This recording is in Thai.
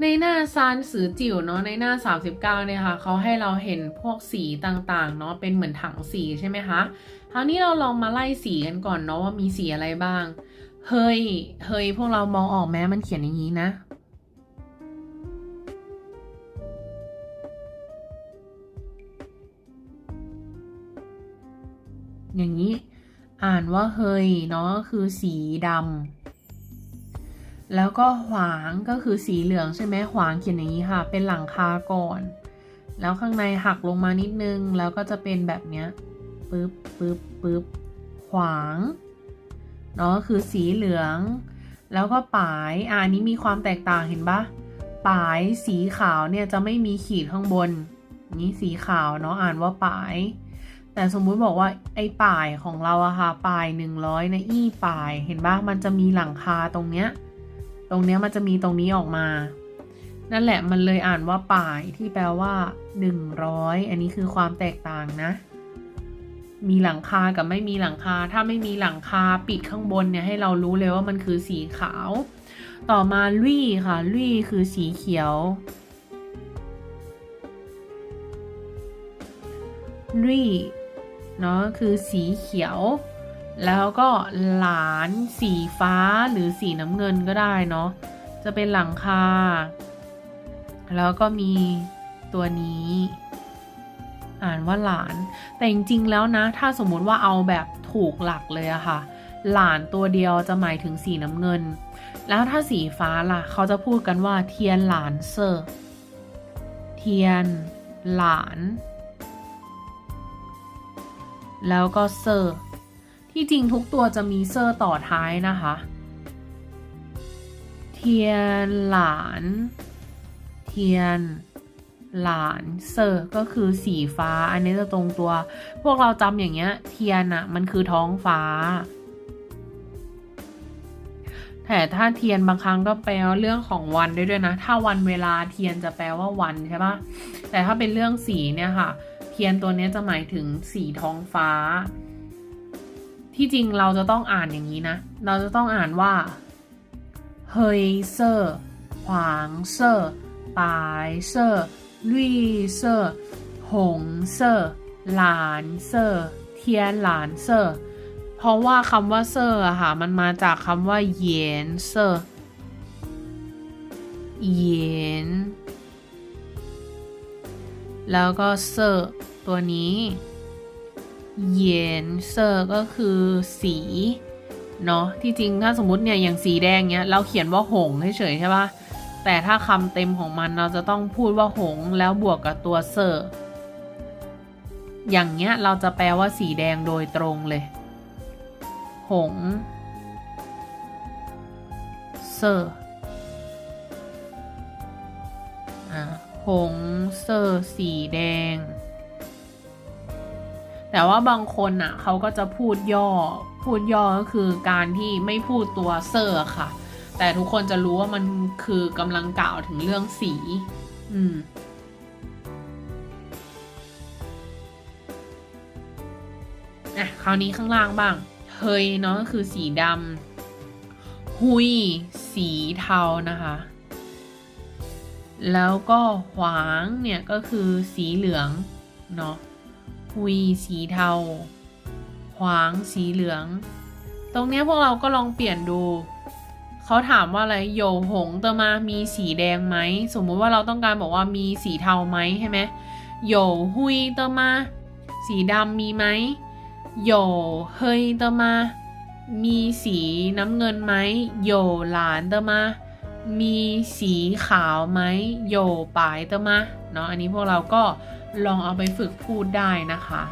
ในหน้าซานสือจิ๋วเนาะในหน้า 39เนี่ยค่ะเขาให้เราเห็นพวกสีต่างๆเนาะเป็นเหมือนถังสีใช่ไหมคะคราวนี้เราลองมาไล่สีกันก่อนเนาะว่ามีสีอะไรบ้างเฮ้ยเฮ้ยพวกเรามองออกแม้มันเขียนอย่างนี้นะอย่างนี้อ่านว่าเฮยเนาะคือสีดำ แล้วก็หวางก็คือสีเหลืองใช่ไหมหวางเขียนอย่างนี้ค่ะ เป็นหลังคาก่อน แล้วข้างในหักลงมานิดนึง แล้วก็จะเป็นแบบเนี้ยปึ๊บปึ๊บปึ๊บขวางเนาะคือสีเหลือง แล้วก็ปลายอ่าอันนี้มีความแตกต่างเห็นปะปลายสีขาวเนี่ยจะไม่มีขีดข้างบน นี่สีขาวเนาะอ่านว่าปลาย แต่สมมุติบอกว่าไอ้ป่ายของเราอะค่ะป่ายหนึ่งร้อยนะอี้ป่ายเห็นปะมันจะมีหลังคาตรงเนี้ย ตรงเนี้ยมันจะมีตรงนี้ออกมา นั่นแหละมันเลยอ่านว่าป่ายที่แปลว่าหนึ่งร้อยอันนี้คือความแตกต่างนะ มีหลังคากับไม่มีหลังคา ถ้าไม่มีหลังคาปิดข้างบนเนี่ยให้เรารู้เลยว่ามันคือสีขาว ต่อมาลุยค่ะลุยคือสีเขียวลุยเนาะคือสีเขียว แล้วก็หลานสีฟ้าหรือสีน้ำเงินก็ได้เนาะ จะเป็นหลังคา แล้วก็มีตัวนี้ อ่านว่าหลาน แต่จริงๆแล้วนะ ถ้าสมมุติว่าเอาแบบถูกหลักเลยอะค่ะ หลานตัวเดียวจะหมายถึงสีน้ำเงิน แล้วถ้าสีฟ้าล่ะ เขาจะพูดกันว่าเทียนหลานเซอร์ เทียนหลาน แล้วก็เซอร์ ที่จริงทุกตัวจะมีเซอร์ต่อท้ายนะคะ เทียนหลาน เทียนหลานเซอร์ก็คือสีฟ้า อันนี้จะตรงตัว พวกเราจำอย่างเงี้ย เทียนอะมันคือท้องฟ้า แต่ถ้าเทียนบางครั้งก็แปลเรื่องของวันด้วยด้วยนะ ถ้าวันเวลาเทียนจะแปลว่าวันใช่ปะแต่ถ้าเป็นเรื่องสีเนี่ยค่ะ เทียนตัวนี้จะหมายถึงสีท้องฟ้า ที่จริงเราจะต้องอ่านอย่างนี้นะ เราจะต้องอ่านว่า เฮยเซอร์黄色白色绿色红色蓝色天蓝色เพราะว่าคำว่าเซอร์อะค่ะ มันมาจากคำว่าเยนเซอร์เยนแล้วก็เซอร์ตัวนี้ เยนเซอร์ก็คือสีเนาะที่จริงถ้าสมมติเนี่ยอย่างสีแดงเนี้ย เราเขียนว่าหงเฉยใช่ปะแต่ถ้าคำเต็มของมันเราจะต้องพูดว่าหงแล้วบวกกับตัวเซอร์อย่างเงี้ยเราจะแปลว่าสีแดงโดยตรงเลย หง เซอร์อ่าหง เซอร์ สีแดง แต่ว่าบางคนอะเขาก็จะพูดย่อ พูดย่อก็คือการที่ไม่พูดตัวเซอร์ค่ะ แต่ทุกคนจะรู้ว่ามันคือกำลังกล่าวถึงเรื่องสี อืมอะคราวนี้ข้างล่างบ้างเฮยเนาะก็คือสีดำหุย สีเทานะคะ แล้วก็หวางเนี่ยก็คือสีเหลืองเนาะ หุยสีเทา ขวางสีเหลือง ตรงนี้พวกเราก็ลองเปลี่ยนดู เขาถามว่าอะไรโยหงเตอมามีสีแดงไหม สมมุติว่าเราต้องการบอกว่ามีสีเทาไหมใช่ไหมโยหุยเตอมา สีดำมีไหมโยเฮยเตอมา มีสีน้ำเงินไหมโยหลานเตอมามีสีขาวไหมโยปายเตอมาเนาะอันนี้พวกเราก็ ลองเอาไปฝึกพูดได้นะคะ